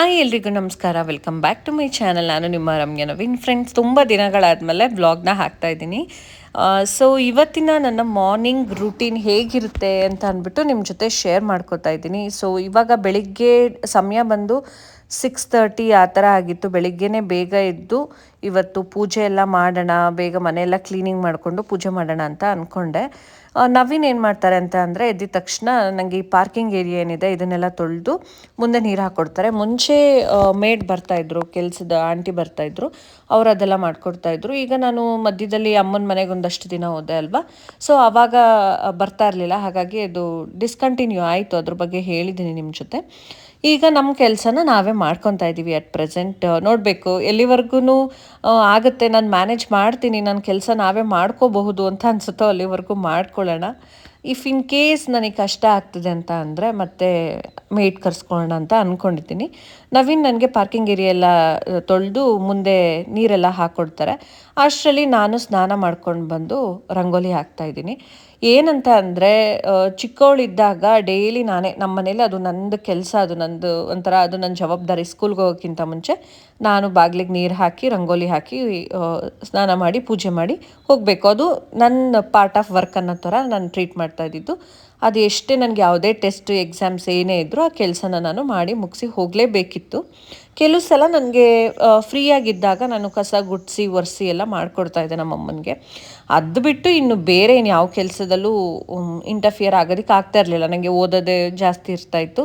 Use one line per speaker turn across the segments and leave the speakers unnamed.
Hi ಎಲ್ರಿಗೂ ನಮಸ್ಕಾರ. Welcome back to my channel ನಾನು ನಿಮ್ಮ ರಮ್ಯ ನವೀನ್. ಫ್ರೆಂಡ್ಸ್ ತುಂಬ ದಿನಗಳಾದಮೇಲೆ ವ್ಲಾಗ್ನ ಹಾಕ್ತಾ ಇದ್ದೀನಿ. ಸೊ ಇವತ್ತಿನ ನನ್ನ ಮಾರ್ನಿಂಗ್ ರೂಟೀನ್ ಹೇಗಿರುತ್ತೆ ಅಂತ ಅಂದ್ಬಿಟ್ಟು ನಿಮ್ಮ ಜೊತೆ ಶೇರ್ ಮಾಡ್ಕೋತಾ ಇದ್ದೀನಿ. ಸೊ ಇವಾಗ ಬೆಳಿಗ್ಗೆ ಸಮಯ ಬಂದು ಸಿಕ್ಸ್ ತರ್ಟಿ ಆ ಥರ ಆಗಿತ್ತು. ಬೆಳಿಗ್ಗೆನೇ ಬೇಗ ಎದ್ದು ಇವತ್ತು ಪೂಜೆ ಎಲ್ಲ ಮಾಡೋಣ, ಬೇಗ ಮನೆಯೆಲ್ಲ ಕ್ಲೀನಿಂಗ್ ಮಾಡಿಕೊಂಡು ಪೂಜೆ ಮಾಡೋಣ ಅಂತ ಅಂದ್ಕೊಂಡೆ ನವೀನ್ ಏನು ಮಾಡ್ತಾರೆ ಅಂತ ಅಂದರೆ ಎದ್ದಿದ ತಕ್ಷಣ ನನಗೆ ಈ ಪಾರ್ಕಿಂಗ್ ಏರಿಯಾ ಏನಿದೆ ಇದನ್ನೆಲ್ಲ ತೊಳೆದು ಮುಂದೆ ನೀರು ಹಾಕ್ಕೊಡ್ತಾರೆ ಮುಂಚೆ ಮೇಡ್ ಬರ್ತಾಯಿದ್ರು ಕೆಲಸದ ಆಂಟಿ ಬರ್ತಾಯಿದ್ರು ಅವರು ಅದೆಲ್ಲ ಮಾಡ್ಕೊಡ್ತಾಯಿದ್ರು ಈಗ ನಾನು ಮಧ್ಯದಲ್ಲಿ ಅಮ್ಮನ ಮನೆಗೆ ಒಂದಷ್ಟು ದಿನ ಹೋದೆ ಅಲ್ವಾ? ಸೊ ಆವಾಗ ಬರ್ತಾ ಇರಲಿಲ್ಲ. ಹಾಗಾಗಿ ಅದು ಡಿಸ್ಕಂಟಿನ್ಯೂ ಆಯಿತು. ಅದ್ರ ಬಗ್ಗೆ ಹೇಳಿದ್ದೀನಿ ನಿಮ್ಮ ಜೊತೆ. ಈಗ ನಮ್ಮ ಕೆಲಸನ ನಾವೇ ಮಾಡ್ಕೊತಾ ಇದ್ದೀವಿ ಅಟ್ ಪ್ರೆಸೆಂಟ್ ನೋಡಬೇಕು ಎಲ್ಲಿವರೆಗೂ ಆಗುತ್ತೆ, ನಾನು ಮ್ಯಾನೇಜ್ ಮಾಡ್ತೀನಿ ನನ್ನ ಕೆಲಸ ನಾವೇ ಮಾಡ್ಕೋಬಹುದು ಅಂತ ಅನ್ಸುತ್ತೋ ಅಲ್ಲಿವರೆಗೂ ಮಾಡ್ಕೊಳ್ಳೋಣ. ಇಫ್ ಇನ್ ಕೇಸ್ ನನಗೆ ಕಷ್ಟ ಆಗ್ತದೆ ಅಂತ ಅಂದರೆ ಮತ್ತೆ ಮೇಟ್ ಕರ್ಸ್ಕೊಳ್ಳೋಣ ಅಂತ ಅಂದ್ಕೊಂಡಿದ್ದೀನಿ ನವೀನ್ ನನಗೆ ಪಾರ್ಕಿಂಗ್ ಏರಿಯಾ ಎಲ್ಲ ತೊಳೆದು ಮುಂದೆ ನೀರೆಲ್ಲ ಹಾಕ್ಕೊಡ್ತಾರೆ ಅಷ್ಟರಲ್ಲಿ ನಾನು ಸ್ನಾನ ಮಾಡ್ಕೊಂಡು ಬಂದು ರಂಗೋಲಿ ಹಾಕ್ತಾ ಇದ್ದೀನಿ. ಏನಂತ ಅಂದರೆ ಚಿಕ್ಕವಳಿದ್ದಾಗ ಡೈಲಿ ನಾನೇ ನಮ್ಮ ಮನೇಲಿ ಅದು ನಂದು ಕೆಲಸ, ಅದು ನಂದು ಒಂಥರ, ಅದು ನನ್ನ ಜವಾಬ್ದಾರಿ ಸ್ಕೂಲ್ಗೆ ಹೋಗೋಕ್ಕಿಂತ ಮುಂಚೆ ನಾನು ಬಾಗಿಲಿಗೆ ನೀರು ಹಾಕಿ, ರಂಗೋಲಿ ಹಾಕಿ ಸ್ನಾನ ಮಾಡಿ, ಪೂಜೆ ಮಾಡಿ ಹೋಗಬೇಕು. ಅದು ನನ್ನ ಪಾರ್ಟ್ ಆಫ್ ವರ್ಕ್ ಅನ್ನೋ ಥರ ನಾನು ಟ್ರೀಟ್ ಮಾಡ್ತಾ ಇದ್ದಿದ್ದು. ಅದು ಎಷ್ಟೇ ನನಗೆ ಯಾವುದೇ ಟೆಸ್ಟ್, ಎಕ್ಸಾಮ್ಸ್ ಏನೇ ಇದ್ದರೂ ಆ ಕೆಲಸನ ನಾನು ಮಾಡಿ ಮುಗಿಸಿ ಹೋಗಲೇಬೇಕಿತ್ತು. ಕೆಲವು ಸಲ ನನಗೆ ಫ್ರೀಯಾಗಿದ್ದಾಗ ನಾನು ಕಸ ಗುಡಿಸಿ, ಒರೆಸಿ ಎಲ್ಲ ಮಾಡಿಕೊಡ್ತಾ ಇದ್ದೆ ನಮ್ಮ ಅಮ್ಮನಿಗೆ ಅದು ಬಿಟ್ಟು ಇನ್ನು ಬೇರೆ ಇನ್ನು ಯಾವ ಕೆಲಸದಲ್ಲೂ ಇಂಟರ್ಫಿಯರ್ ಆಗೋದಕ್ಕೆ ಆಗ್ತಾ ಇರಲಿಲ್ಲ. ನನಗೆ ಓದೋದೇ ಜಾಸ್ತಿ ಇರ್ತಾಯಿತ್ತು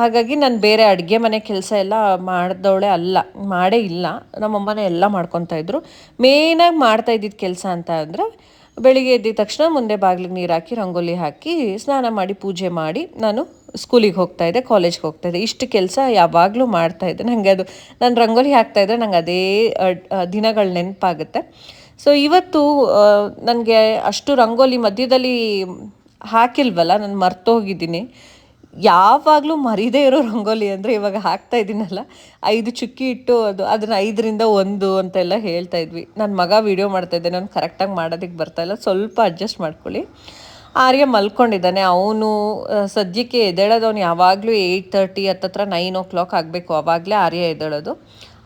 ಹಾಗಾಗಿ ನಾನು ಬೇರೆ ಅಡುಗೆ ಮನೆ ಕೆಲಸ ಎಲ್ಲ ಮಾಡಿದವಳೆ ಅಲ್ಲ, ಮಾಡೇ ಇಲ್ಲ. ನಮ್ಮಮ್ಮನೇ ಎಲ್ಲ ಮಾಡ್ಕೊತಾ ಇದ್ರು. ಮೇಯ್ನಾಗಿ ಮಾಡ್ತಾ ಇದ್ದಿದ್ದ ಕೆಲಸ ಅಂತ ಅಂದರೆ ಬೆಳಿಗ್ಗೆ ಎದ್ದಿದ ತಕ್ಷಣ ಮುಂದೆ ಬಾಗಿಲಿಗೆ ನೀರು ಹಾಕಿ, ರಂಗೋಲಿ ಹಾಕಿ ಸ್ನಾನ ಮಾಡಿ, ಪೂಜೆ ಮಾಡಿ ನಾನು ಸ್ಕೂಲಿಗೆ ಹೋಗ್ತಾ ಇದ್ದೆ ಕಾಲೇಜ್ಗೆ ಹೋಗ್ತಾ ಇದ್ದೆ. ಇಷ್ಟು ಕೆಲಸ ಯಾವಾಗಲೂ ಮಾಡ್ತಾ ಇದ್ದೆ ನನಗೆ ಅದು ನಾನು ರಂಗೋಲಿ ಹಾಕ್ತಾ ಇದ್ದರೆ ನಂಗೆ ಅದೇ ದಿನಗಳು ನೆನಪಾಗುತ್ತೆ. ಸೊ ಇವತ್ತು ನನಗೆ ಅಷ್ಟು ರಂಗೋಲಿ ಮಧ್ಯದಲ್ಲಿ ಹಾಕಿಲ್ವಲ್ಲ, ನಾನು ಮರ್ತೋಗಿದ್ದೀನಿ ಯಾವಾಗಲೂ ಮರಿದೇ ಇರೋ ರಂಗೋಲಿ ಅಂದರೆ ಇವಾಗ ಹಾಕ್ತಾ ಇದ್ದೀನಲ್ಲ ಐದು ಚುಕ್ಕಿ ಇಟ್ಟು ಅದು ಅದನ್ನು ಐದರಿಂದ ಒಂದು ಅಂತೆಲ್ಲ ಹೇಳ್ತಾ ಇದ್ವಿ. ನನ್ನ ಮಗ ವೀಡಿಯೋ ಮಾಡ್ತಾ ಇದ್ದೆ, ನಾನು ಕರೆಕ್ಟಾಗಿ ಮಾಡೋದಕ್ಕೆ ಬರ್ತಾಯಿಲ್ಲ ಸ್ವಲ್ಪ ಅಡ್ಜಸ್ಟ್ ಮಾಡ್ಕೊಳ್ಳಿ. ಆರ್ಯ ಮಲ್ಕೊಂಡಿದ್ದಾನೆ, ಅವನು ಸದ್ಯಕ್ಕೆ ಎದ್ದೇಳೋದು ಅವ್ನು ಯಾವಾಗಲೂ ಏಯ್ಟ್ ತರ್ಟಿ ಹತ್ತತ್ರ ನೈನ್ ಓ ಕ್ಲಾಕ್ ಆಗಬೇಕು ಆವಾಗಲೇ ಆರ್ಯ ಎದ್ದೇಳೋದು.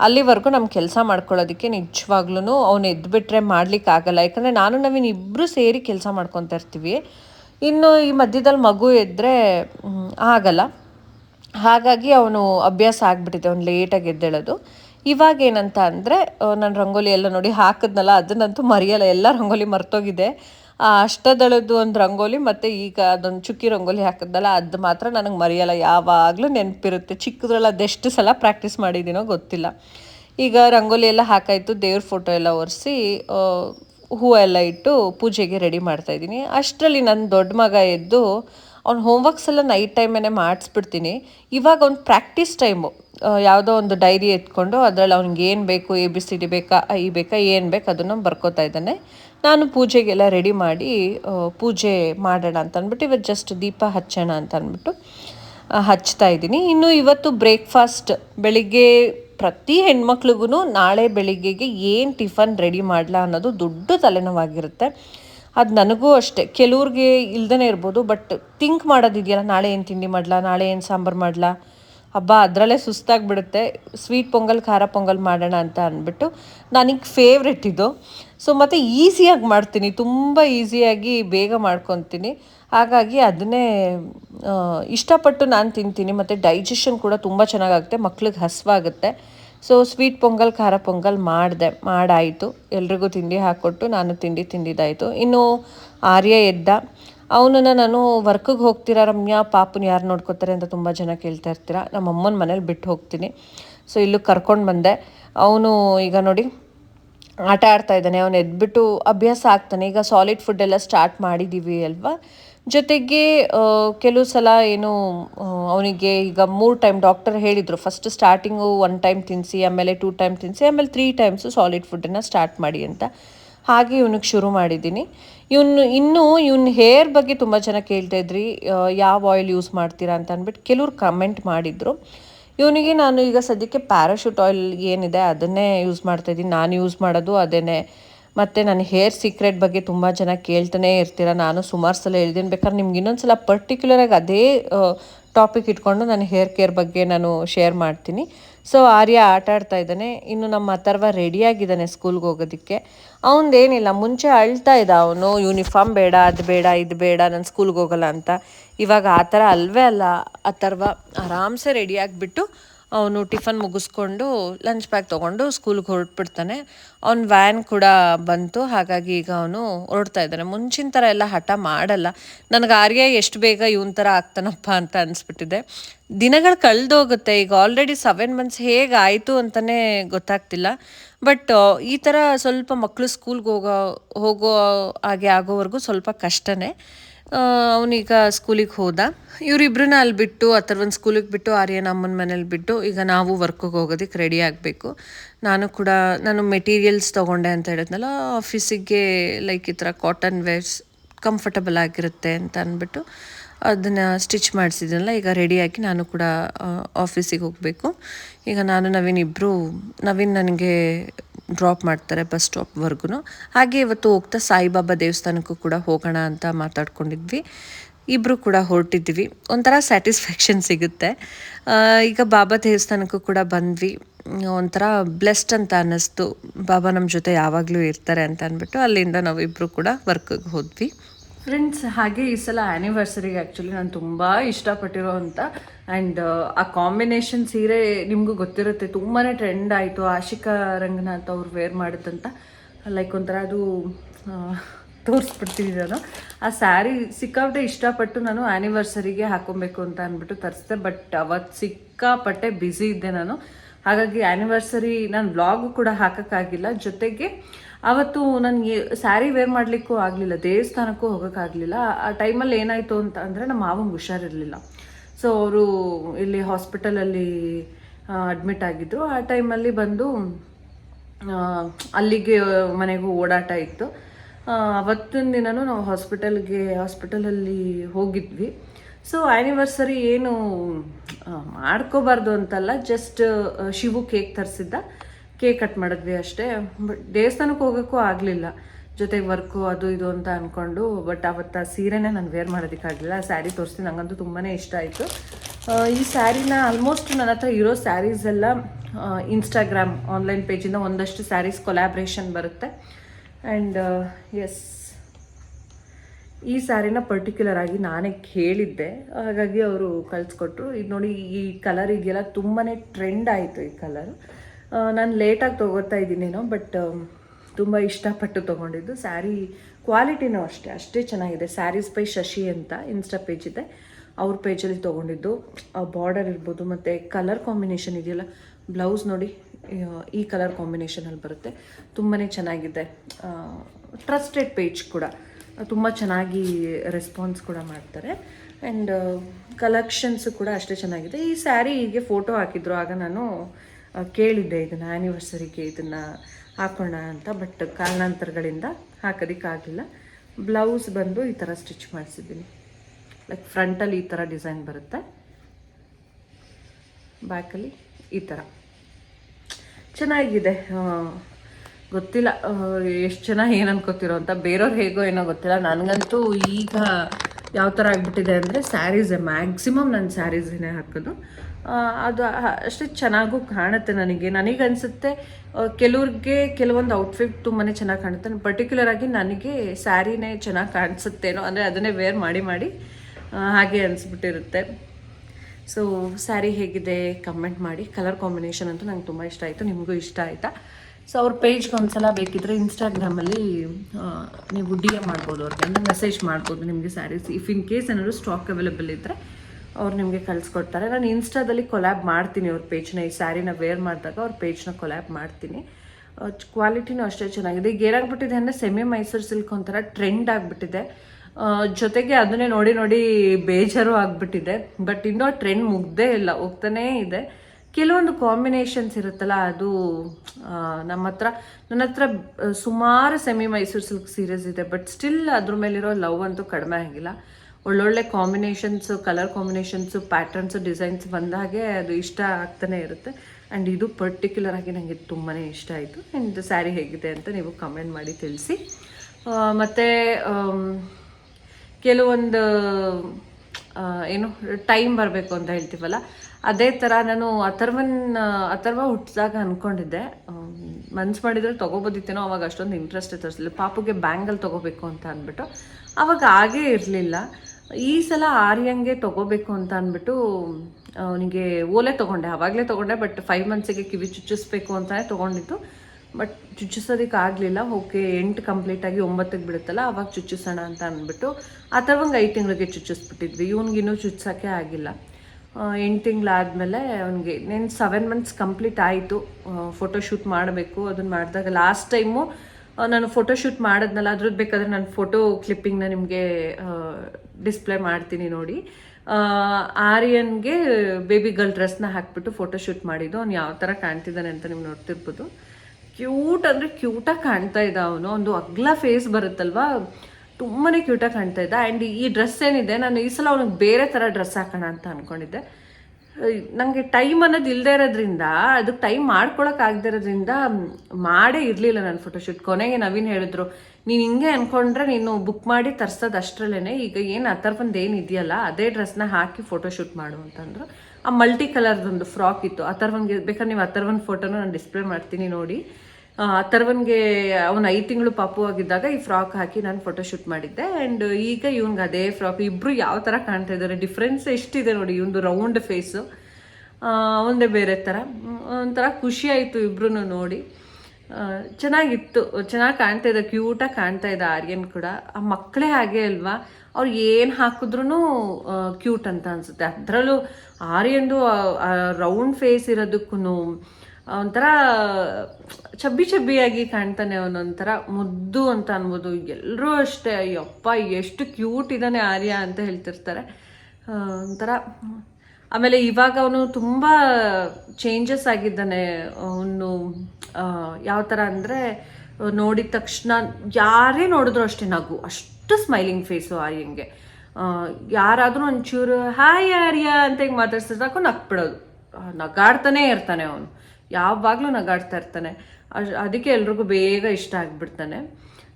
ಅಲ್ಲಿವರೆಗೂ ನಮ್ಮ ಕೆಲಸ ಮಾಡ್ಕೊಳ್ಳೋದಕ್ಕೆ ನಿಜವಾಗ್ಲೂ ಅವನು ಎದ್ದುಬಿಟ್ರೆ ಮಾಡ್ಲಿಕ್ಕೆ ಆಗಲ್ಲ ಯಾಕಂದರೆ ನಾನು, ನವೀನ್ ಇಬ್ಬರು ಸೇರಿ ಕೆಲಸ ಮಾಡ್ಕೊತಾ ಇರ್ತೀವಿ. ಇನ್ನು ಈ ಮಧ್ಯದಲ್ಲಿ ಮಗು ಇದ್ದರೆ ಆಗಲ್ಲ. ಹಾಗಾಗಿ ಅವನು ಅಭ್ಯಾಸ ಆಗಿಬಿಟ್ಟಿದೆ, ಅವ್ನು ಲೇಟಾಗಿ ಎದ್ದೇಳೋದು. ಇವಾಗ ಏನಂತ ಅಂದರೆ ನಾನು ರಂಗೋಲಿ ಎಲ್ಲ ನೋಡಿ ಹಾಕಿದ್ನಲ್ಲ, ಅದನ್ನಂತೂ ಮರೆಯಲ್ಲ, ಎಲ್ಲ ರಂಗೋಲಿ ಮರ್ತೋಗಿದೆ. ಆ, ಅಷ್ಟದಳದ್ದು ಒಂದು ರಂಗೋಲಿ, ಮತ್ತು ಈಗ ಅದೊಂದು ಚುಕ್ಕಿ ರಂಗೋಲಿ ಹಾಕಿದ್ನಲ್ಲ, ಅದು ಮಾತ್ರ ನನಗೆ ಮರೆಯಲ್ಲ, ಯಾವಾಗಲೂ ನೆನಪಿರುತ್ತೆ. ಚಿಕ್ಕದ್ರಲ್ಲಿ ಅದೆಷ್ಟು ಸಲ ಪ್ರಾಕ್ಟೀಸ್ ಮಾಡಿದ್ದೀನೋ ಗೊತ್ತಿಲ್ಲ. ಈಗ ರಂಗೋಲಿ ಎಲ್ಲ ಹಾಕಾಯಿತು, ದೇವ್ರ ಫೋಟೋ ಎಲ್ಲ ಒರೆಸಿ ಹೂವೆಲ್ಲ ಇಟ್ಟು ಪೂಜೆಗೆ ರೆಡಿ ಮಾಡ್ತಾ ಇದ್ದೀನಿ. ಅಷ್ಟರಲ್ಲಿ ನನ್ನ ದೊಡ್ಡ ಮಗ ಎದ್ದು ಅವ್ನ ಹೋಮ್ವರ್ಕ್ಸ್ ಎಲ್ಲ ನೈಟ್ ಟೈಮೇ ಮಾಡಿಸ್ಬಿಡ್ತೀನಿ. ಇವಾಗ ಅವ್ನು ಪ್ರಾಕ್ಟೀಸ್ ಟೈಮು ಯಾವುದೋ ಒಂದು ಡೈರಿ ಎತ್ಕೊಂಡು ಅದರಲ್ಲಿ ಅವ್ನಿಗೆ ಏನು ಬೇಕು, ಎ, ಬಿ, ಸಿ, ಡಿ ಬೇಕಾ, ಐ ಬೇಕಾ, ಏನು ಬೇಕು ಅದನ್ನು ಬರ್ಕೋತಾ ಇದ್ದಾನೆ. ನಾನು ಪೂಜೆಗೆಲ್ಲ ರೆಡಿ ಮಾಡಿ ಪೂಜೆ ಮಾಡೋಣ ಅಂತ ಅಂದ್ಬಿಟ್ಟು ಇವತ್ತು ಜಸ್ಟ್ ದೀಪ ಹಚ್ಚೋಣ ಅಂತ ಅಂದ್ಬಿಟ್ಟು ಹಚ್ತಾ ಇದ್ದೀನಿ. ಇನ್ನು ಇವತ್ತು ಬ್ರೇಕ್ಫಾಸ್ಟ್ ಬೆಳಿಗ್ಗೆ ಪ್ರತಿ ಹೆಣ್ಮಕ್ಳಿಗೂ ನಾಳೆ ಬೆಳಿಗ್ಗೆಗೆ ಏನು ಟಿಫನ್ ರೆಡಿ ಮಾಡಲಾ ಅನ್ನೋದು ದೊಡ್ಡ ತಲೆನೋವಾಗಿರುತ್ತೆ. ಅದು ನನಗೂ ಅಷ್ಟೇ. ಕೆಲವ್ರಿಗೆ ಇಲ್ದೇ ಇರ್ಬೋದು, ಬಟ್ ಥಿಂಕ್ ಮಾಡೋದಿದೆಯಲ್ಲ, ನಾಳೆ ಏನು ತಿಂಡಿ ಮಾಡಲಾ, ನಾಳೆ ಏನು ಸಾಂಬಾರು ಮಾಡಲಾ? ಹಬ್ಬ ಅದರಲ್ಲೇ ಸುಸ್ತಾಗ್ಬಿಡುತ್ತೆ. ಸ್ವೀಟ್ ಪೊಂಗಲ್, ಖಾರ ಪೊಂಗಲ್ ಮಾಡೋಣ ಅಂತ ಅಂದ್ಬಿಟ್ಟು ನನಗೆ ಫೇವ್ರೆಟ್ ಇದು. ಸೊ ಮತ್ತು ಈಸಿಯಾಗಿ ಮಾಡ್ತೀನಿ. ತುಂಬ ಈಸಿಯಾಗಿ ಬೇಗ ಮಾಡ್ಕೊತೀನಿ. ಹಾಗಾಗಿ ಅದನ್ನೇ ಇಷ್ಟಪಟ್ಟು ನಾನು ತಿಂತೀನಿ. ಮತ್ತು ಡೈಜೆಷನ್ ಕೂಡ ತುಂಬ ಚೆನ್ನಾಗಾಗುತ್ತೆ. ಮಕ್ಳಿಗೆ ಹಸಿವಾಗುತ್ತೆ. ಸೊ ಸ್ವೀಟ್ ಪೊಂಗಲ್, ಖಾರ ಪೊಂಗಲ್ ಮಾಡಿದೆ, ಮಾಡಾಯಿತು. ಎಲ್ರಿಗೂ ತಿಂಡಿ ಹಾಕ್ಕೊಟ್ಟು ನಾನು ತಿಂಡಿ ತಿಂದಿದ್ದಾಯಿತು. ಇನ್ನು ಆರ್ಯ ಎದ್ದ. ಅವನನ್ನು ನಾನು ವರ್ಕಿಗೆ ಹೋಗ್ತೀರಾ ರಮ್ಯಾ? ಪಾಪನ ಯಾರು ನೋಡ್ಕೋತಾರೆ ಅಂತ ತುಂಬ ಜನ ಕೇಳ್ತಾ ಇರ್ತೀರಾ. ನಮ್ಮ ಅಮ್ಮನ ಮನೇಲಿ ಬಿಟ್ಟು ಹೋಗ್ತೀನಿ. ಸೊ ಇಲ್ಲೂ ಕರ್ಕೊಂಡು ಬಂದೆ. ಅವನು ಈಗ ನೋಡಿ ಆಟ ಆಡ್ತಾ ಇದ್ದಾನೆ. ಅವನು ಎದ್ಬಿಟ್ಟು ಅಭ್ಯಾಸ ಆಗ್ತಾನೆ. ಈಗ ಸಾಲಿಡ್ ಫುಡ್ ಎಲ್ಲ ಸ್ಟಾರ್ಟ್ ಮಾಡಿದ್ದೀವಿ ಅಲ್ವಾ? ಜೊತೆಗೆ ಕೆಲವು ಸಲ ಏನು ಅವನಿಗೆ ಈಗ ಮೂರು ಟೈಮ್ ಡಾಕ್ಟರ್ ಹೇಳಿದರು. ಫಸ್ಟ್ ಸ್ಟಾರ್ಟಿಂಗು ಒನ್ ಟೈಮ್ ತಿನ್ನಿಸಿ ಆಮೇಲೆ ಟೂ ಟೈಮ್ ತಿನ್ನಿಸಿ ಆಮೇಲೆ ತ್ರೀ ಟೈಮ್ಸು ಸಾಲಿಡ್ ಫುಡ್ಡನ್ನು ಸ್ಟಾರ್ಟ್ ಮಾಡಿ ಅಂತ. ಹಾಗೆ ಇವನಿಗೆ ಶುರು ಮಾಡಿದ್ದೀನಿ. ಇವನು, ಇನ್ನೂ ಇವನ್ ಹೇರ್ ಬಗ್ಗೆ ತುಂಬ ಜನ ಕೇಳ್ತಾ ಇದ್ರಿ ಯಾವ ಆಯಿಲ್ ಯೂಸ್ ಮಾಡ್ತೀರಾ ಅಂತ ಅಂದ್ಬಿಟ್ಟು ಕೆಲವ್ರು ಕಮೆಂಟ್ ಮಾಡಿದರು. ಇವನಿಗೆ ನಾನು ಈಗ ಸದ್ಯಕ್ಕೆ ಪ್ಯಾರಾಶೂಟ್ ಆಯಿಲ್ ಏನಿದೆ ಅದನ್ನೇ ಯೂಸ್ ಮಾಡ್ತಾ ಇದ್ದೀನಿ. ನಾನು ಯೂಸ್ ಮಾಡೋದು ಅದೇನೆ ಮತ್ತು ನನ್ನ ಹೇರ್ ಸೀಕ್ರೆಟ್ ಬಗ್ಗೆ ತುಂಬ ಜನ ಕೇಳ್ತಾನೆ ಇರ್ತೀರ? ನಾನು ಸುಮಾರು ಸಲ ಹೇಳಿದ್ದೀನಿ ಬೇಕಾದ್ರೆ ನಿಮ್ಗೆ ಇನ್ನೊಂದು ಸಲ ಪರ್ಟಿಕ್ಯುಲರಾಗಿ ಅದೇ ಟಾಪಿಕ್ ಇಟ್ಕೊಂಡು ನಾನು ಹೇರ್ ಕೇರ್ ಬಗ್ಗೆ ನಾನು ಶೇರ್ ಮಾಡ್ತೀನಿ. ಸೊ ಆರ್ಯ ಆಟ ಆಡ್ತಾ ಇದ್ದಾನೆ. ಇನ್ನು ನಮ್ಮ ಅಥರ್ವ ರೆಡಿಯಾಗಿದ್ದಾನೆ ಸ್ಕೂಲ್ಗೆ ಹೋಗೋದಕ್ಕೆ. ಅವನದೇನಿಲ್ಲ, ಮುಂಚೆ ಅಳ್ತಾ ಇದ್ದ ಅವನು ಯೂನಿಫಾರ್ಮ್ ಬೇಡ, ಅದು ಬೇಡ, ಇದು ಬೇಡ, ನಾನು ಸ್ಕೂಲ್ಗೆ ಹೋಗಲ್ಲ ಅಂತ. ಇವಾಗ ಆ ಥರ ಅಲ್ವೇ ಅಲ್ಲ, ಅಥರ್ವ ಆರಾಮ್ಸೆ ರೆಡಿ ಆಗಿಬಿಟ್ಟು ಅವನು ಟಿಫನ್ ಮುಗಿಸ್ಕೊಂಡು ಲಂಚ್ ಬ್ಯಾಗ್ ತೊಗೊಂಡು ಸ್ಕೂಲ್ಗೆ ಹೊರಟ್ಬಿಡ್ತಾನೆ. ಅವ್ನ ವ್ಯಾನ್ ಕೂಡ ಬಂತು, ಹಾಗಾಗಿ ಈಗ ಅವನು ಹೊರಡ್ತಾ ಇದ್ದಾನೆ. ಮುಂಚಿನ ಥರ ಎಲ್ಲ ಹಠ ಮಾಡಲ್ಲ. ನನಗೆ ಆರ್ಯ ಎಷ್ಟು ಬೇಗ ಇವನ್ ಥರ ಆಗ್ತಾನಪ್ಪ ಅಂತ ಅನಿಸ್ಬಿಟ್ಟಿದೆ. ದಿನಗಳು ಕಳೆದೋಗುತ್ತೆ, ಈಗ ಆಲ್ರೆಡಿ ಸೆವೆನ್ ಮಂತ್ಸ್ ಹೇಗೆ ಆಯಿತು ಅಂತಲೇ ಗೊತ್ತಾಗ್ತಿಲ್ಲ. ಬಟ್ ಈ ಥರ ಸ್ವಲ್ಪ ಮಕ್ಕಳು ಸ್ಕೂಲ್ಗೆ ಹೋಗೋ ಹೋಗೋ ಹಾಗೆ ಆಗೋವರೆಗೂ ಸ್ವಲ್ಪ ಕಷ್ಟನೇ. ಅವನೀಗ ಸ್ಕೂಲಿಗೆ ಹೋದ. ಇವರಿಬ್ರನ್ನ ಅಲ್ಲಿ ಬಿಟ್ಟು ಅಥರ್ವನ್ ಸ್ಕೂಲಿಗೆ ಬಿಟ್ಟು, ಆರ್ಯನ ಅಮ್ಮನ ಮನೇಲಿ ಬಿಟ್ಟು, ಈಗ ನಾವು ವರ್ಕಿಗೆ ಹೋಗೋದಕ್ಕೆ ರೆಡಿ ಆಗಬೇಕು. ನಾನು ಕೂಡ, ನಾನು ಮೆಟೀರಿಯಲ್ಸ್ ತೊಗೊಂಡೆ ಅಂತ ಹೇಳಿದ್ನಲ್ಲ ಆಫೀಸಿಗೆ ಲೈಕ್ ಈ ಥರ ಕಾಟನ್ ವೇರ್ಸ್ ಕಂಫರ್ಟಬಲ್ ಆಗಿರುತ್ತೆ ಅಂತ ಅಂದ್ಬಿಟ್ಟು ಅದನ್ನು ಸ್ಟಿಚ್ ಮಾಡಿಸಿದ್ನಲ್ಲ, ಈಗ ರೆಡಿಯಾಗಿ ನಾನು ಕೂಡ ಆಫೀಸಿಗೆ ಹೋಗಬೇಕು. ಈಗ ನಾನು, ನವೀನ್ ಇಬ್ಬರು ನವೀನ್ ನನಗೆ ಡ್ರಾಪ್ ಮಾಡ್ತಾರೆ ಬಸ್ ಸ್ಟಾಪ್ವರೆಗೂ ಹಾಗೆ ಇವತ್ತು ಹೋಗ್ತಾ ಸಾಯಿಬಾಬಾ ದೇವಸ್ಥಾನಕ್ಕೂ ಕೂಡ ಹೋಗೋಣ ಅಂತ ಮಾತಾಡ್ಕೊಂಡಿದ್ವಿ. ಇಬ್ಬರು ಕೂಡ ಹೊರಟಿದ್ವಿ. ಒಂಥರ ಸ್ಯಾಟಿಸ್ಫ್ಯಾಕ್ಷನ್ ಸಿಗುತ್ತೆ. ಈಗ ಬಾಬಾ ದೇವಸ್ಥಾನಕ್ಕೂ ಕೂಡ ಬಂದ್ವಿ. ಒಂಥರ ಬ್ಲೆಸ್ಡ್ ಅಂತ ಅನ್ನಿಸ್ತು. ಬಾಬಾ ನಮ್ಮ ಜೊತೆ ಯಾವಾಗಲೂ ಇರ್ತಾರೆ ಅಂತ ಅಂದ್ಬಿಟ್ಟು ಅಲ್ಲಿಂದ ನಾವಿಬ್ಬರು ಕೂಡ ವರ್ಕಿಗೆ ಹೋದ್ವಿ. ಫ್ರೆಂಡ್ಸ್ ಹಾಗೆ ಈ ಸಲ ಆ್ಯನಿವರ್ಸರಿಗೆ ಆ್ಯಕ್ಚುಲಿ ನಾನು ತುಂಬ ಇಷ್ಟಪಟ್ಟಿರೋ ಅಂತ. ಆ್ಯಂಡ್ ಆ ಕಾಂಬಿನೇಷನ್ ಸೀರೆ ನಿಮಗೂ ಗೊತ್ತಿರುತ್ತೆ ತುಂಬಾ ಟ್ರೆಂಡ್ ಆಯಿತು. ಆಶಿಕಾ ರಂಗನಾಥ್ ಅವ್ರು ವೇರ್ ಮಾಡಿದಂತ ಲೈಕ್ ಒಂಥರ ಅದು ತೋರಿಸ್ಬಿಡ್ತೀನಿ ನಾನು. ಆ ಸ್ಯಾರಿ ಸಿಕ್ಕಾಪಟ್ಟೆ ಇಷ್ಟಪಟ್ಟು ನಾನು ಆ್ಯನಿವರ್ಸರಿಗೆ ಹಾಕೊಬೇಕು ಅಂತ ಅಂದ್ಬಿಟ್ಟು ತರಿಸಿದೆ. ಬಟ್ ಅವತ್ತು ಸಿಕ್ಕಾಪಟ್ಟೆ ಬ್ಯುಸಿ ಇದ್ದೆ ನಾನು. ಹಾಗಾಗಿ ಆ್ಯನಿವರ್ಸರಿ ನಾನು ವ್ಲಾಗು ಕೂಡ ಹಾಕೋಕ್ಕಾಗಿಲ್ಲ. ಜೊತೆಗೆ ಅವತ್ತು ನನಗೆ ಸ್ಯಾರಿ ವೇರ್ ಮಾಡಲಿಕ್ಕೂ ಆಗಲಿಲ್ಲ, ದೇವಸ್ಥಾನಕ್ಕೂ ಹೋಗೋಕ್ಕಾಗಲಿಲ್ಲ ಆ ಟೈಮಲ್ಲಿ ಏನಾಯಿತು ಅಂತ ಅಂದರೆ ನಮ್ಮ ಮಾವಂಗೆ ಹುಷಾರಿರಲಿಲ್ಲ. ಸೊ ಅವರು ಇಲ್ಲಿ ಹಾಸ್ಪಿಟಲಲ್ಲಿ ಅಡ್ಮಿಟ್ ಆಗಿದ್ದರು ಆ ಟೈಮಲ್ಲಿ ಬಂದು ಅಲ್ಲಿಗೆ ಮನೆಗೂ ಓಡಾಟ ಇತ್ತು. ಅವತ್ತಿನ ದಿನನೂ ನಾವು ಹಾಸ್ಪಿಟಲ್ಗೆ ಹಾಸ್ಪಿಟಲಲ್ಲಿ ಹೋಗಿದ್ವಿ. ಸೊ ಆ್ಯನಿವರ್ಸರಿ ಏನು ಮಾಡ್ಕೋಬಾರ್ದು ಅಂತಲ್ಲ ಜಸ್ಟ್ ಶಿವು ಕೇಕ್ ತರಿಸಿದ್ದ. ಕೇಕ್ ಕಟ್ ಮಾಡಿದ್ವಿ ಅಷ್ಟೇ. ಬಟ್ ದೇವಸ್ಥಾನಕ್ಕೆ ಹೋಗೋಕ್ಕೂ ಆಗಲಿಲ್ಲ. ಜೊತೆಗೆ ವರ್ಕು ಅದು ಇದು ಅಂತ ಅಂದ್ಕೊಂಡು ಬಟ್ ಅವತ್ತು ಆ ಸೀರೆನೇ ನಾನು ವೇರ್ ಮಾಡೋದಕ್ಕಾಗಲಿಲ್ಲ ಸ್ಯಾರಿ ತೋರಿಸ್ತೀನಿ. ನನಗಂತೂ ತುಂಬಾ ಇಷ್ಟ ಆಯಿತು. ಈ ಸ್ಯಾರಿನ ಆಲ್ಮೋಸ್ಟ್ ನನ್ನ ಹತ್ರ ಇರೋ ಸ್ಯಾರೀಸ್ ಎಲ್ಲ ಇನ್ಸ್ಟಾಗ್ರಾಮ್ ಆನ್ಲೈನ್ ಪೇಜಿಂದ ಒಂದಷ್ಟು ಸ್ಯಾರೀಸ್ ಕೊಲ್ಯಾಬ್ರೇಷನ್ ಬರುತ್ತೆ. ಆ್ಯಂಡ್ ಎಸ್ ಈ ಸ್ಯಾರಿನ ಪರ್ಟಿಕ್ಯುಲರ್ ಆಗಿ ನಾನೇ ಕೇಳಿದ್ದೆ. ಹಾಗಾಗಿ ಅವರು ಕಳಿಸ್ಕೊಟ್ರು. ಇದು ನೋಡಿ ಈ ಕಲರ್ ಇದೆಯಲ್ಲ ತುಂಬಾ ಟ್ರೆಂಡ್ ಆಯಿತು ಈ ಕಲರು ನಾನು ಲೇಟಾಗಿ ತೊಗೋತಾ ಇದ್ದೀನೇನೋ ಬಟ್ ತುಂಬ ಇಷ್ಟಪಟ್ಟು ತೊಗೊಂಡಿದ್ದು. ಸ್ಯಾರಿ ಕ್ವಾಲಿಟಿನೂ ಅಷ್ಟೇ ಅಷ್ಟೇ ಚೆನ್ನಾಗಿದೆ. ಸ್ಯಾರೀಸ್ ಬೈ ಶಶಿ ಅಂತ ಇನ್ಸ್ಟಾ ಪೇಜ್ ಇದೆ. ಅವ್ರ ಪೇಜಲ್ಲಿ ತೊಗೊಂಡಿದ್ದು. ಬಾರ್ಡರ್ ಇರ್ಬೋದು, ಮತ್ತು ಕಲರ್ ಕಾಂಬಿನೇಷನ್ ಇದೆಯಲ್ಲ ಬ್ಲೌಸ್ ನೋಡಿ ಈ ಕಲರ್ ಕಾಂಬಿನೇಷನಲ್ಲಿ ಬರುತ್ತೆ. ತುಂಬಾ ಚೆನ್ನಾಗಿದೆ. ಟ್ರಸ್ಟೆಡ್ ಪೇಜ್ ಕೂಡ. ತುಂಬ ಚೆನ್ನಾಗಿ ರೆಸ್ಪಾನ್ಸ್ ಕೂಡ ಮಾಡ್ತಾರೆ. ಆ್ಯಂಡ್ ಕಲೆಕ್ಷನ್ಸು ಕೂಡ ಅಷ್ಟೇ ಚೆನ್ನಾಗಿದೆ. ಈ ಸ್ಯಾರಿ ಹೀಗೆ ಫೋಟೋ ಹಾಕಿದ್ರು, ಆಗ ನಾನು ಕೇಳಿದ್ದೆ, ಇದನ್ನು ಆ್ಯನಿವರ್ಸರಿಗೆ ಇದನ್ನು ಹಾಕೋಣ ಅಂತ ಬಟ್ ಕಾರಣಾಂತರಗಳಿಂದ ಹಾಕೋದಕ್ಕಾಗಲಿಲ್ಲ. ಬ್ಲೌಸ್ ಬಂದು ಈ ಥರ ಸ್ಟಿಚ್ ಮಾಡಿಸಿದ್ದೀನಿ. ಲೈಕ್ ಫ್ರಂಟಲ್ಲಿ ಈ ಥರ ಡಿಸೈನ್ ಬರುತ್ತೆ. ಬ್ಯಾಕಲ್ಲಿ ಈ ಥರ ಚೆನ್ನಾಗಿದೆ. ಗೊತ್ತಿಲ್ಲ ಎಷ್ಟು ಜನ ಏನು ಅನ್ಕೋತಿರೋ ಅಂತ, ಬೇರೆಯವ್ರು ಹೇಗೋ ಏನೋ ಗೊತ್ತಿಲ್ಲ. ನನಗಂತೂ ಈಗ ಯಾವ ಥರ ಆಗಿಬಿಟ್ಟಿದೆ ಅಂದರೆ ಸ್ಯಾರೀಸೇ ಮ್ಯಾಕ್ಸಿಮಮ್ ನಾನು ಸ್ಯಾರೀಸನ್ನೇ ಹಾಕೋದು. ಅದು ಅಷ್ಟೇ ಚೆನ್ನಾಗೂ ಕಾಣುತ್ತೆ ನನಗೆ. ನನಗೆ ಅನಿಸುತ್ತೆ ಕೆಲವ್ರಿಗೆ ಕೆಲವೊಂದು ಔಟ್ಫಿಟ್ ತುಂಬಾ ಚೆನ್ನಾಗಿ ಕಾಣುತ್ತೆ. ಪರ್ಟಿಕ್ಯುಲರ್ ಆಗಿ ನನಗೆ ಸ್ಯಾರಿನೇ ಚೆನ್ನಾಗಿ ಕಾಣಿಸುತ್ತೇನೋ ಅಂದರೆ ಅದನ್ನೇ ವೇರ್ ಮಾಡಿ ಮಾಡಿ ಹಾಗೆ ಅನಿಸ್ಬಿಟ್ಟಿರುತ್ತೆ. ಸೊ ಸ್ಯಾರಿ ಹೇಗಿದೆ? ಕಮೆಂಟ್ ಮಾಡಿ. ಕಲರ್ ಕಾಂಬಿನೇಷನ್ ಅಂತೂ ನಂಗೆ ತುಂಬ ಇಷ್ಟ ಆಯಿತು. ನಿಮಗೂ ಇಷ್ಟ ಆಯಿತಾ? ಸೊ ಅವ್ರ ಪೇಜ್ಗೆ ಒಂದ್ಸಲ ಬೇಕಿದ್ರೆ ಇನ್ಸ್ಟಾಗ್ರಾಮಲ್ಲಿ ನೀವು ಡಿ ಎಂ ಮಾಡ್ಬೋದು, ಅವ್ರಿಗೆ ಅಂದರೆ ಮೆಸೇಜ್ ಮಾಡ್ಬೋದು ನಿಮಗೆ ಸ್ಯಾರೀಸ್ ಇಫ್ ಇನ್ ಕೇಸ್ ಏನಾದರೂ ಸ್ಟಾಕ್ ಅವೈಲೇಬಲ್ ಇದ್ದರೆ ಅವ್ರು ನಿಮಗೆ ಕಳಿಸ್ಕೊಡ್ತಾರೆ. ನಾನು ಇನ್ಸ್ಟಾದಲ್ಲಿ ಕೊಲ್ಯಾಬ್ ಮಾಡ್ತೀನಿ ಅವ್ರ ಪೇಜ್ನ ಈ ಸ್ಯಾರಿನ ವೇರ್ ಮಾಡಿದಾಗ ಅವ್ರ ಪೇಜ್ನ ಕೊಲ್ಯಾಬ್ ಮಾಡ್ತೀನಿ. ಕ್ವಾಲಿಟಿನೂ ಅಷ್ಟೇ ಚೆನ್ನಾಗಿದೆ. ಈಗ ಏನಾಗ್ಬಿಟ್ಟಿದೆ ಅಂದರೆ ಸೆಮಿ ಮೈಸೂರು ಸಿಲ್ಕ್ ಒಂಥರ ಟ್ರೆಂಡ್ ಆಗಿಬಿಟ್ಟಿದೆ. ಜೊತೆಗೆ ಅದನ್ನೇ ನೋಡಿ ನೋಡಿ ಬೇಜಾರು ಆಗಿಬಿಟ್ಟಿದೆ. ಬಟ್ ಇನ್ನೂ ಟ್ರೆಂಡ್ ಮುಗ್ದೇ ಇಲ್ಲ, ಹೋಗ್ತಾನೇ ಇದೆ. ಕೆಲವೊಂದು ಕಾಂಬಿನೇಷನ್ಸ್ ಇರುತ್ತಲ್ಲ, ಅದು ನಮ್ಮ ಹತ್ರ, ನನ್ನ ಹತ್ರ ಸುಮಾರು ಸೆಮಿ ಮೈಸೂರು ಸಿಲ್ಕ್ ಸೀರೀಸ್ ಇದೆ ಬಟ್ ಸ್ಟಿಲ್ ಅದ್ರ ಮೇಲಿರೋ ಲವ್ ಅಂತೂ ಕಡಿಮೆ ಆಗಿಲ್ಲ. ಒಳ್ಳೊಳ್ಳೆ combinations colour combinations patterns designs ಬಂದಾಗೆ ಅದು ಇಷ್ಟ ಆಗ್ತಾನೆ ಇರುತ್ತೆ. ಆ್ಯಂಡ್ ಇದು ಪರ್ಟಿಕ್ಯುಲರ್ ಆಗಿ ನನಗೆ ತುಂಬಾ ಇಷ್ಟ ಆಯಿತು. ಆ್ಯಂಡ್ ಸ್ಯಾರಿ ಹೇಗಿದೆ ಅಂತ ನೀವು ಕಮೆಂಟ್ ಮಾಡಿ ತಿಳಿಸಿ. ಮತ್ತು ಕೆಲವೊಂದು ಏನು ಟೈಮ್ ಬರಬೇಕು ಅಂತ ಹೇಳ್ತೀವಲ್ಲ ಅದೇ ಥರ ನಾನು ಅಥರ್ವನ್, ಅಥರ್ವ ಹುಟ್ಟಿದಾಗ ಅಂದ್ಕೊಂಡಿದ್ದೆ ಮನ್ಸು ಮಾಡಿದ್ರೆ ತೊಗೊಬೋದಿತ್ತೇನೋ, ಅವಾಗ ಅಷ್ಟೊಂದು ಇಂಟ್ರೆಸ್ಟ್ ತೋರಿಸಲಿಲ್ಲ ಪಾಪುಗೆ ಬ್ಯಾಂಗಲ್ ತೊಗೋಬೇಕು ಅಂತ ಅಂದ್ಬಿಟ್ಟು ಅವಾಗ ಹಾಗೇ ಇರಲಿಲ್ಲ. ಈ ಸಲ ಆರ್ಯಂಗೆ ತೊಗೋಬೇಕು ಅಂತ ಅಂದ್ಬಿಟ್ಟು ಅವನಿಗೆ ಓಲೆ ತೊಗೊಂಡೆ. ಆವಾಗಲೇ ತೊಗೊಂಡೆ ಬಟ್ ಫೈವ್ ಮಂತ್ಸಿಗೆ ಕಿವಿ ಚುಚ್ಚಿಸ್ಬೇಕು ಅಂತಲೇ ತೊಗೊಂಡಿತ್ತು ಬಟ್ ಚುಚ್ಚಿಸೋದಕ್ಕೆ ಆಗಲಿಲ್ಲ. ಓಕೆ, ಎಂಟು ಕಂಪ್ಲೀಟಾಗಿ ಒಂಬತ್ತಕ್ಕೆ ಬಿಡುತ್ತಲ್ಲ, ಅವಾಗ ಚುಚ್ಚಿಸೋಣ ಅಂತ ಅಂದ್ಬಿಟ್ಟು ಆ ಥರವಂಗೆ ಐದು ತಿಂಗಳಿಗೆ ಚುಚ್ಚಿಸ್ಬಿಟ್ಟಿದ್ವಿ. ಇವನಿಗಿನ್ನೂ ಚುಚ್ಸೋಕ್ಕೆ ಆಗಿಲ್ಲ. ಎಂಟು ತಿಂಗಳಾದಮೇಲೆ ಅವನಿಗೆ ನೆನ್ ಸೆವೆನ್ ಮಂತ್ಸ್ ಕಂಪ್ಲೀಟ್ ಆಯಿತು. ಫೋಟೋಶೂಟ್ ಮಾಡಬೇಕು ಅದನ್ನು ಮಾಡಿದಾಗ ಲಾಸ್ಟ್ ಟೈಮು ನಾನು ಫೋಟೋಶೂಟ್ ಮಾಡಿದ್ನಲ್ಲ ಅದ್ರದ್ದು ಬೇಕಾದ್ರೆ ನಾನು ಫೋಟೋ ಕ್ಲಿಪ್ಪಿಂಗ್ನ ನಿಮಗೆ ಡಿಸ್ಪ್ಲೇ ಮಾಡ್ತೀನಿ ನೋಡಿ. ಆರ್ಯನ್ಗೆ ಬೇಬಿ ಗರ್ಲ್ ಡ್ರೆಸ್ನ ಹಾಕ್ಬಿಟ್ಟು ಫೋಟೋಶೂಟ್ ಮಾಡಿದ್ದು. ಅವ್ನು ಯಾವ ಥರ ಕಾಣ್ತಿದ್ದಾನೆ ಅಂತ ನೀವು ನೋಡ್ತಿರ್ಬೋದು. ಕ್ಯೂಟ್ ಅಂದರೆ ಕ್ಯೂಟಾಗಿ ಕಾಣ್ತಾ ಇದ್ದ ಅವನು. ಒಂದು ಅಗ್ಲ ಫೇಸ್ ಬರುತ್ತಲ್ವಾ? ತುಂಬಾ ಕ್ಯೂಟಾಗಿ ಕಾಣ್ತಾ ಇದ್ದ ಆ್ಯಂಡ್ ಈ ಡ್ರೆಸ್ ಏನಿದೆ ನಾನು ಈ ಸಲ ಅವ್ನಿಗೆ ಬೇರೆ ಥರ ಡ್ರೆಸ್ ಹಾಕೋಣ ಅಂತ ಅಂದ್ಕೊಂಡಿದ್ದೆ ನನಗೆ ಟೈಮ್ ಅನ್ನೋದು ಇಲ್ಲದೆ ಇರೋದ್ರಿಂದ ಅದಕ್ಕೆ ಟೈಮ್ ಮಾಡ್ಕೊಳಕ್ ಇರೋದ್ರಿಂದ ಮಾಡೇ ಇರಲಿಲ್ಲ ನಾನು ಫೋಟೋಶೂಟ್ ಕೊನೆಗೆ ನವೀನ್ ಹೇಳಿದ್ರು ನೀನು ಹಿಂಗೆ ಅನ್ಕೊಂಡ್ರೆ ನೀನು ಬುಕ್ ಮಾಡಿ ತರ್ಸೋದು ಅಷ್ಟರಲ್ಲೇ ಈಗ ಏನು ಏನು ಇದೆಯಲ್ಲ ಅದೇ ಡ್ರೆಸ್ನ ಹಾಕಿ ಫೋಟೋಶೂಟ್ ಮಾಡು ಅಂತಂದ್ರು. ಆ ಮಲ್ಟಿ ಕಲರ್ದೊಂದು ಫ್ರಾಕ್ ಇತ್ತು ಅಥರ್ವನ್ಗೆ ಬೇಕಾದ್ರೆ ನೀವು ಅಥರ್ವನ್ ಫೋಟೋನ ನಾನು ಡಿಸ್ಪ್ಲೇ ಮಾಡ್ತೀನಿ ನೋಡಿ. ಆ, ಅಥರ್ವನ್ಗೆ ಅವನು ಐದು ತಿಂಗಳು ಪಾಪು ಆಗಿದ್ದಾಗ ಈ ಫ್ರಾಕ್ ಹಾಕಿ ನಾನು ಫೋಟೋಶೂಟ್ ಮಾಡಿದ್ದೆ. ಆ್ಯಂಡ್ ಈಗ ಇವ್ನಿಗೆ ಅದೇ ಫ್ರಾಕ್ ಇಬ್ಬರು ಯಾವ ಥರ ಕಾಣ್ತಾ ಇದ್ದಾರೆ ಡಿಫ್ರೆನ್ಸ್ ಎಷ್ಟಿದೆ ನೋಡಿ ಇವ್ನದು ರೌಂಡ್ ಫೇಸು ಒಂದೇ ಬೇರೆ ಥರ ಒಂಥರ ಖುಷಿ ಆಯಿತು ಇಬ್ರು ನೋಡಿ. ಚೆನ್ನಾಗಿತ್ತು, ಚೆನ್ನಾಗಿ ಕಾಣ್ತಾ ಇದೆ ಕ್ಯೂಟಾಗಿ ಕಾಣ್ತಾ ಇದೆ ಆರ್ಯನ್ ಕೂಡ. ಆ ಮಕ್ಕಳೇ ಹಾಗೆ ಅಲ್ವಾ? ಅವ್ರು ಏನು ಹಾಕಿದ್ರು ಕ್ಯೂಟ್ ಅಂತ ಅನ್ಸುತ್ತೆ. ಅದರಲ್ಲೂ ಆರ್ಯನ್ದು ರೌಂಡ್ ಫೇಸ್ ಇರೋದಕ್ಕೂ ಒಂಥರ ಚಬ್ಬಿ ಚಬ್ಬಿಯಾಗಿ ಕಾಣ್ತಾನೆ ಅವನೊಂಥರ ಮುದ್ದು ಅಂತ ಅನ್ಬೋದು. ಎಲ್ಲರೂ ಅಷ್ಟೇ, ಅಯ್ಯಪ್ಪ, ಎಷ್ಟು ಕ್ಯೂಟ್ ಇದ್ದಾನೆ ಆರ್ಯ ಅಂತ ಹೇಳ್ತಿರ್ತಾರೆ. ಒಂಥರ, ಆಮೇಲೆ ಇವಾಗ ಅವನು ತುಂಬ ಚೇಂಜಸ್ ಆಗಿದ್ದಾನೆ. ಅವನು ಯಾವ ಥರ ಅಂದರೆ, ನೋಡಿದ ತಕ್ಷಣ ಯಾರೇ ನೋಡಿದ್ರು ಅಷ್ಟೇ ನಗು. ಅಷ್ಟು ಸ್ಮೈಲಿಂಗ್ ಫೇಸು ಆರ್ಯಂಗೆ. ಯಾರಾದರೂ ಒಂಚೂರು ಹಾಯ್ ಆರ್ಯ ಅಂತ ಹಿಂಗೆ ಮಾತಾಡ್ಸಿದ್ರೆ ಸಾಕು, ನಗ್ಬಿಡೋದು. ನಗಾಡ್ತಾನೇ ಇರ್ತಾನೆ ಅವನು. ಯಾವಾಗಲೂ ನಗಾಡ್ತಾ ಇರ್ತಾನೆ. ಅದಕ್ಕೆ ಎಲ್ರಿಗೂ ಬೇಗ ಇಷ್ಟ ಆಗಿಬಿಡ್ತಾನೆ.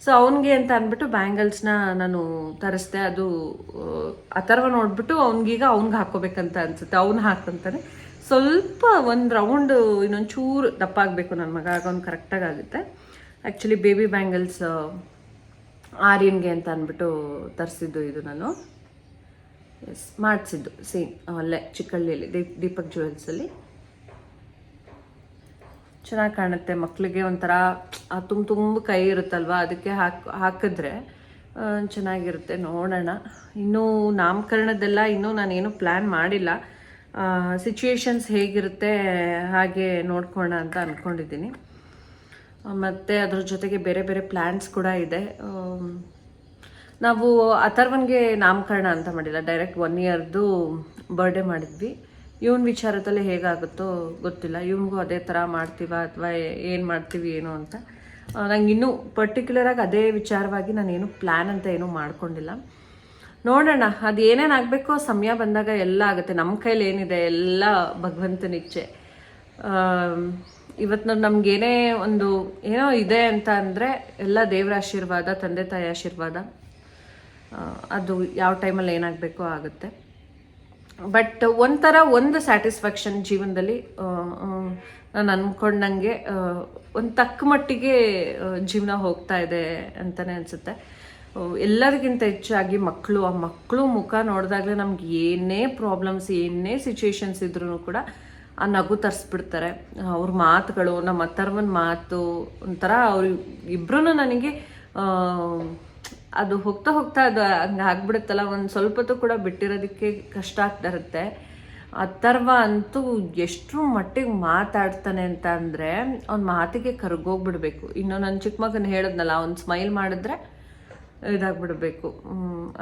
ಸೊ ಅವನಿಗೆ ಅಂತ ಅಂದ್ಬಿಟ್ಟು ಬ್ಯಾಂಗಲ್ಸ್ನ ನಾನು ತರಿಸ್ದೆ. ಅದು ಅಥರ್ವ ನೋಡ್ಬಿಟ್ಟು ಅವ್ನಿಗೀಗ ಅವ್ನಿಗೆ ಹಾಕೋಬೇಕಂತ ಅನ್ಸುತ್ತೆ. ಅವ್ನು ಹಾಕಂತಾನೆ ಸ್ವಲ್ಪ ಒಂದು ರೌಂಡು ಇನ್ನೊಂದು ಚೂರು ದಪ್ಪ ಆಗಬೇಕು ನನ್ನ ಮಗ. ಆಗ ಅವ್ನು ಕರೆಕ್ಟಾಗಿ ಆಗುತ್ತೆ. ಆ್ಯಕ್ಚುಲಿ ಬೇಬಿ ಬ್ಯಾಂಗಲ್ಸ್ ಆರ್ಯನ್ಗೆ ಅಂತ ಅಂದ್ಬಿಟ್ಟು ತರಿಸಿದ್ದು ಇದು ನಾನು. ಎಸ್ ಮಾಡಿಸಿದ್ದು. ಸೇಮ್, ಅಲ್ಲೇ ಚಿಕ್ಕಳ್ಳಿಯಲ್ಲಿ ದೀಪ್ ದೀಪಕ್ ಜ್ಯುವೆಲ್ಸಲ್ಲಿ ಚೆನ್ನಾಗಿ ಕಾಣುತ್ತೆ. ಮಕ್ಕಳಿಗೆ ಒಂಥರ ತುಂಬ ತುಂಬ ಕೈ ಇರುತ್ತಲ್ವ? ಅದಕ್ಕೆ ಹಾಕಿ, ಹಾಕಿದ್ರೆ ಚೆನ್ನಾಗಿರುತ್ತೆ. ನೋಡೋಣ. ಇನ್ನೂ ನಾಮಕರಣದೆಲ್ಲ ಇನ್ನೂ ನಾನೇನು ಪ್ಲ್ಯಾನ್ ಮಾಡಿಲ್ಲ. ಸಿಚುಯೇಷನ್ಸ್ ಹೇಗಿರುತ್ತೆ, ಹಾಗೆ ನೋಡ್ಕೋಣ ಅಂತ ಅಂದ್ಕೊಂಡಿದ್ದೀನಿ ಮತ್ತು ಅದ್ರ ಜೊತೆಗೆ ಬೇರೆ ಬೇರೆ ಪ್ಲ್ಯಾನ್ಸ್ ಕೂಡ ಇದೆ. ನಾವು ಅಥರ್ವನ್ಗೆ ನಾಮಕರಣ ಅಂತ ಮಾಡಿಲ್ಲ. ಡೈರೆಕ್ಟ್ ಒನ್ ಇಯರ್ದು ಬರ್ಡೇ ಮಾಡಿದ್ವಿ. ಇವನ್ ವಿಚಾರದಲ್ಲಿ ಹೇಗಾಗುತ್ತೋ ಗೊತ್ತಿಲ್ಲ. ಇವನಿಗೂ ಅದೇ ಥರ ಮಾಡ್ತೀವ ಅಥವಾ ಏನು ಮಾಡ್ತೀವಿ ಏನು ಅಂತ. ನಂಗೆ ಇನ್ನೂ ಪರ್ಟಿಕ್ಯುಲರಾಗಿ ಅದೇ ವಿಚಾರವಾಗಿ ನಾನೇನು ಪ್ಲ್ಯಾನ್ ಅಂತ ಏನೂ ಮಾಡ್ಕೊಂಡಿಲ್ಲ. ನೋಡೋಣ, ಅದು ಏನೇನು ಆಗಬೇಕೋ ಸಮಯ ಬಂದಾಗ ಎಲ್ಲ ಆಗುತ್ತೆ. ನಮ್ಮ ಕೈಲಿ ಏನಿದೆ ಎಲ್ಲ ಭಗವಂತನ ಇಚ್ಛೆ. ಇವತ್ತು ಏನೇ ಒಂದು ಏನೋ ಇದೆ ಅಂತ ಅಂದರೆ ಎಲ್ಲ ದೇವರ ಆಶೀರ್ವಾದ, ತಂದೆ ತಾಯಿ ಆಶೀರ್ವಾದ. ಅದು ಯಾವ ಟೈಮಲ್ಲಿ ಏನಾಗಬೇಕೋ ಆಗುತ್ತೆ. ಬಟ್ ಒಂಥರ ಒಂದು ಸ್ಯಾಟಿಸ್ಫ್ಯಾಕ್ಷನ್ ಜೀವನದಲ್ಲಿ ನಾನು ಅಂದ್ಕೊಂಡಂಗೆ ಒಂದು ತಕ್ಕ ಮಟ್ಟಿಗೆ ಜೀವನ ಹೋಗ್ತಾ ಇದೆ ಅಂತಲೇ ಅನಿಸುತ್ತೆ. ಎಲ್ಲರಿಗಿಂತ ಹೆಚ್ಚಾಗಿ ಮಕ್ಕಳು ಆ ಮಕ್ಕಳು ಮುಖ ನೋಡಿದಾಗಲೇ ನಮ್ಗೆ ಏನೇ ಪ್ರಾಬ್ಲಮ್ಸ್ ಏನೇ ಸಿಚುವೇಶನ್ಸ್ ಇದ್ರೂ ಕೂಡ ಆ ನಗು ತರಿಸ್ಬಿಡ್ತಾರೆ. ಅವ್ರ ಮಾತುಗಳು, ನಮ್ಮ ಅತ್ತರ್ವನ ಮಾತು, ಒಂಥರ ಅವ್ರ ಇಬ್ಬರೂ ನನಗೆ ಅದು ಹೋಗ್ತಾ ಹೋಗ್ತಾ ಅದು ಹಂಗೆ ಆಗ್ಬಿಡುತ್ತಲ್ಲ, ಒಂದು ಸ್ವಲ್ಪತ್ತು ಕೂಡ ಬಿಟ್ಟಿರೋದಕ್ಕೆ ಕಷ್ಟ ಆಗ್ತಾ ಇರುತ್ತೆ. ಅಥರ್ವ ಅಂತೂ ಎಷ್ಟು ಮಟ್ಟಿಗೆ ಮಾತಾಡ್ತಾನೆ ಅಂತ ಅಂದರೆ ಅವ್ನ ಮಾತಿಗೆ ಕರ್ಗೋಗ್ಬಿಡ್ಬೇಕು. ಇನ್ನು ನನ್ನ ಚಿಕ್ಕ ಮಗನ ಹೇಳಿದ್ನಲ್ಲ, ಅವ್ನು ಸ್ಮೈಲ್ ಮಾಡಿದ್ರೆ ಇದಾಗ್ಬಿಡ್ಬೇಕು.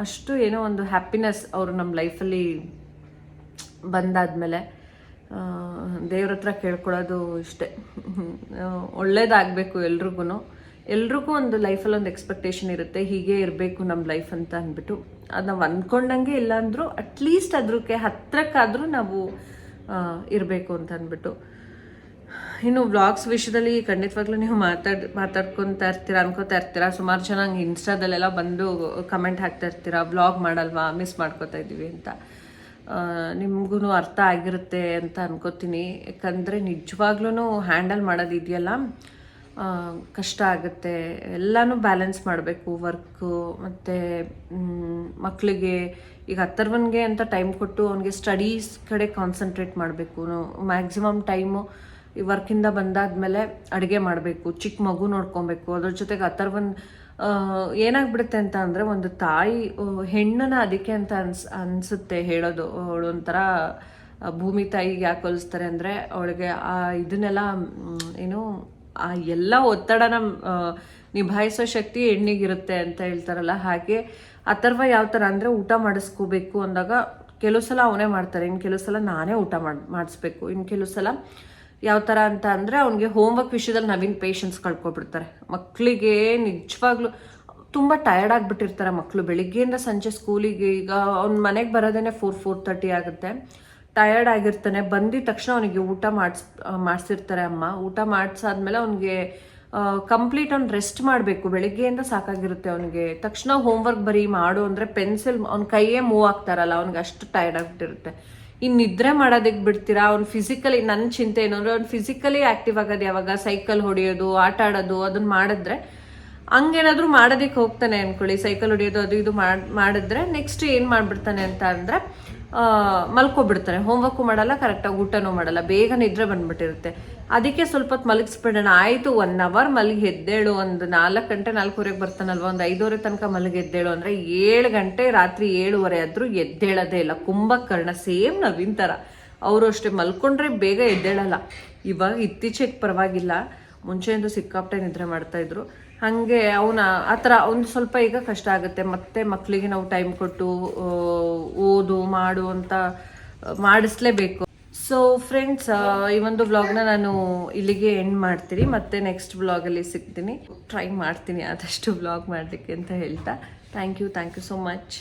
ಅಷ್ಟು ಏನೋ ಒಂದು ಹ್ಯಾಪಿನೆಸ್ ಅವರು ನಮ್ಮ ಲೈಫಲ್ಲಿ ಬಂದಾದ್ಮೇಲೆ ದೇವ್ರ ಹತ್ರ ಕೇಳ್ಕೊಳ್ಳೋದು ಇಷ್ಟೇ. ಒಳ್ಳೇದಾಗಬೇಕು ಎಲ್ರಿಗೂ ಎಲ್ರಿಗೂ ಒಂದು ಲೈಫಲ್ಲಿ ಒಂದು ಎಕ್ಸ್ಪೆಕ್ಟೇಷನ್ ಇರುತ್ತೆ, ಹೀಗೆ ಇರಬೇಕು ನಮ್ಮ ಲೈಫ್ ಅಂತ ಅಂದ್ಬಿಟ್ಟು. ಅದು ನಾವು ಅಂದ್ಕೊಂಡಂಗೆ ಇಲ್ಲ ಅಂದರೂ ಅಟ್ಲೀಸ್ಟ್ ಅದ್ರಕ್ಕೆ ಹತ್ರಕ್ಕಾದರೂ ನಾವು ಇರಬೇಕು ಅಂತ ಅಂದ್ಬಿಟ್ಟು. ಇನ್ನು ವ್ಲಾಗ್ಸ್ ವಿಷಯದಲ್ಲಿ ಖಂಡಿತವಾಗ್ಲೂ ನೀವು ಮಾತಾಡ್, ಮಾತಾಡ್ಕೊತಾ ಇರ್ತೀರಾ, ಅನ್ಕೋತಾ ಇರ್ತೀರಾ? ಸುಮಾರು ಜನ ಹಂಗೆ ಇನ್ಸ್ಟಾದಲ್ಲೆಲ್ಲ ಬಂದು ಕಮೆಂಟ್ ಹಾಕ್ತಾ ಇರ್ತೀರಾ ವ್ಲಾಗ್ ಮಾಡಲ್ವಾ? ಮಿಸ್ ಮಾಡ್ಕೋತಾ ಇದ್ದೀವಿ ಅಂತ. ನಿಮಗೂ ಅರ್ಥ ಆಗಿರುತ್ತೆ ಅಂತ ಅನ್ಕೋತೀನಿ. ಯಾಕಂದರೆ ನಿಜವಾಗ್ಲೂ ಹ್ಯಾಂಡಲ್ ಮಾಡೋದಿದೆಯಲ್ಲ ಕಷ್ಟ ಆಗುತ್ತೆ. ಎಲ್ಲನೂ ಬ್ಯಾಲೆನ್ಸ್ ಮಾಡಬೇಕು ವರ್ಕು ಮತ್ತು ಮಕ್ಕಳಿಗೆ ಈಗ ಹತ್ತರ್ವನ್ಗೆ ಅಂತ ಟೈಮ್ ಕೊಟ್ಟು ಅವನಿಗೆ ಸ್ಟಡೀಸ್ ಕಡೆ ಕಾನ್ಸಂಟ್ರೇಟ್ ಮಾಡಬೇಕು. ಮ್ಯಾಕ್ಸಿಮಮ್ ಟೈಮು ಈ ವರ್ಕಿಂದ ಬಂದಾದ್ಮೇಲೆ ಅಡುಗೆ ಮಾಡಬೇಕು ಚಿಕ್ಕ ಮಗು ನೋಡ್ಕೊಬೇಕು. ಅದ್ರ ಜೊತೆಗೆ ಅಥರ್ವನ್ ಏನಾಗ್ಬಿಡುತ್ತೆ ಅಂತ ಅಂದರೆ ಒಂದು ತಾಯಿ ಹೆಣ್ಣನ್ನು ಅದಕ್ಕೆ ಅಂತ ಅನ್ಸ್, ಅನಿಸುತ್ತೆ ಹೇಳೋದು. ಅವಳು ಭೂಮಿ ತಾಯಿಗೆ ಯಾಕೆ ಹೋಲಿಸ್ತಾರೆ ಅಂದರೆ ಅವಳಿಗೆ ಆ, ಇದನ್ನೆಲ್ಲ ಏನು ಆ ಎಲ್ಲ ಒತ್ತಡನ ನಿಭಾಯಿಸೋ ಶಕ್ತಿ ಹೆಣ್ಣಿಗಿರುತ್ತೆ ಅಂತ ಹೇಳ್ತಾರಲ್ಲ. ಹಾಗೆ ಅಥರ್ವ ಯಾವ ಥರ ಅಂದರೆ ಊಟ ಮಾಡಿಸ್ಕೋಬೇಕು ಅಂದಾಗ ಕೆಲವು ಸಲ ಅವನೇ ಮಾಡ್ತಾರೆ ಇನ್ನು ಕೆಲವು ಸಲ ನಾನೇ ಊಟ ಮಾಡಿ, ಮಾಡಿಸ್ಬೇಕು. ಇನ್ನು ಕೆಲವು ಸಲ ಯಾವ ಥರ ಅಂತ ಅಂದರೆ ಅವನಿಗೆ ಹೋಮ್ವರ್ಕ್ ವಿಷಯದಲ್ಲಿ ನವೀನ್ ಪೇಷನ್ಸ್ ಕಳ್ಕೊಬಿಡ್ತಾರೆ. ಮಕ್ಕಳಿಗೆ ನಿಜವಾಗ್ಲೂ ತುಂಬ ಟಯರ್ಡ್ ಆಗಿಬಿಟ್ಟಿರ್ತಾರೆ ಮಕ್ಕಳು ಬೆಳಿಗ್ಗೆಯಿಂದ ಸಂಜೆ ಸ್ಕೂಲಿಗೆ ಈಗ ಅವ್ನ ಮನೆಗೆ ಬರೋದೇ ಫೋರ್ ಫೋರ್ ತರ್ಟಿ ಆಗುತ್ತೆ. ಟಯರ್ಡ್ ಆಗಿರ್ತಾನೆ, ಬಂದಿದ ತಕ್ಷಣ ಅವನಿಗೆ ಊಟ ಮಾಡಿಸ್ ಮಾಡಿಸಿರ್ತಾರೆ ಅಮ್ಮ. ಊಟ ಮಾಡಿಸಾದ್ಮೇಲೆ ಅವನಿಗೆ ಕಂಪ್ಲೀಟ್ ಅವ್ನು ರೆಸ್ಟ್ ಮಾಡಬೇಕು. ಬೆಳಿಗ್ಗೆಯಿಂದ ಸಾಕಾಗಿರುತ್ತೆ ಅವನಿಗೆ. ತಕ್ಷಣ ಹೋಮ್ವರ್ಕ್ ಬರೀ ಮಾಡು ಅಂದರೆ ಪೆನ್ಸಿಲ್ ಅವ್ನ ಕೈಯೇ ಮೂವ್ ಆಗ್ತಾರಲ್ಲ, ಅವ್ನಿಗೆ ಅಷ್ಟು ಟಯರ್ಡ್ ಆಗ್ಬಿಟ್ಟಿರುತ್ತೆ. ಇನ್ನು ನಿದ್ರೆ ಮಾಡೋದಕ್ಕೆ ಬಿಡ್ತೀರಾ? ಅವ್ನು ಫಿಸಿಕಲಿ ನನ್ನ ಚಿಂತೆ ಏನು ಅಂದರೆ ಅವ್ನು ಫಿಸಿಕಲಿ ಆ್ಯಕ್ಟಿವ್ ಆಗೋದು ಯಾವಾಗ? ಸೈಕಲ್ ಹೊಡೆಯೋದು, ಆಟ ಆಡೋದು ಅದನ್ನು ಮಾಡಿದ್ರೆ ಹಂಗೇನಾದರೂ ಮಾಡೋದಕ್ಕೆ ಹೋಗ್ತಾನೆ ಅಂದ್ಕೊಳ್ಳಿ ಸೈಕಲ್ ಹೊಡೆಯೋದು, ಅದು ಇದು ಮಾಡ್, ಮಾಡಿದ್ರೆ ನೆಕ್ಸ್ಟ್ ಏನು ಮಾಡಿಬಿಡ್ತಾನೆ ಅಂತ ಅಂದರೆ ಮಲ್ಕೊಬಿಡ್ತಾನೆ ಹೋಮ್ವರ್ಕು ಮಾಡಲ್ಲ ಕರೆಕ್ಟಾಗಿ ಊಟನೂ ಮಾಡಲ್ಲ. ಬೇಗ ನಿದ್ರೆ ಬಂದ್ಬಿಟ್ಟಿರುತ್ತೆ. ಅದಕ್ಕೆ ಸ್ವಲ್ಪ ಹೊತ್ತು ಮಲಗಿಸ್ಬಿಡೋಣ. ಆಯಿತು ಒನ್ ಅವರ್ ಮಲಗಿ ಎದ್ದೇಳು ಒಂದು ನಾಲ್ಕು ಗಂಟೆ, ನಾಲ್ಕೂವರೆಗೆ ಬರ್ತಾನಲ್ವ? ಒಂದು ಐದೂವರೆ ತನಕ ಮಲಗಿ ಎದ್ದೇಳು ಅಂದರೆ ಏಳು ಗಂಟೆ, ರಾತ್ರಿ ಏಳುವರೆ ಆದರೂ ಎದ್ದೇಳೋದೇ ಇಲ್ಲ. ಕುಂಭಕರ್ಣ ಸೇಮ್ ನವೀನ್ ಥರ ಅವರು ಅಷ್ಟೇ ಮಲ್ಕೊಂಡ್ರೆ ಬೇಗ ಎದ್ದೇಳಲ್ಲ. ಇವಾಗ ಇತ್ತೀಚೆಗೆ ಪರವಾಗಿಲ್ಲ. ಮುಂಚೆಯಿಂದ ಸಿಕ್ಕಾಪಟ್ಟೆ ನಿದ್ರೆ ಮಾಡ್ತಾ ಇದ್ರು. ಹಾಗೆ ಅವನ ಆ ಥರ ಒಂದು ಸ್ವಲ್ಪ ಈಗ ಕಷ್ಟ ಆಗುತ್ತೆ. ಮತ್ತೆ ಮಕ್ಕಳಿಗೆ ನಾವು ಟೈಮ್ ಕೊಟ್ಟು ಓದು, ಮಾಡು ಅಂತ ಮಾಡಿಸ್ಲೇಬೇಕು. ಸೊ ಫ್ರೆಂಡ್ಸ್ ಈ ಒಂದು ವ್ಲಾಗ್ನ ನಾನು ಇಲ್ಲಿಗೆ ಎಂಡ್ ಮಾಡ್ತೀನಿ. ಮತ್ತೆ ನೆಕ್ಸ್ಟ್ ವ್ಲಾಗಲ್ಲಿ ಸಿಗ್ತೀನಿ. ಟ್ರೈ ಮಾಡ್ತೀನಿ ಆದಷ್ಟು ವ್ಲಾಗ್ ಮಾಡಲಿಕ್ಕೆ ಅಂತ ಹೇಳ್ತಾ. Thank you thank you so much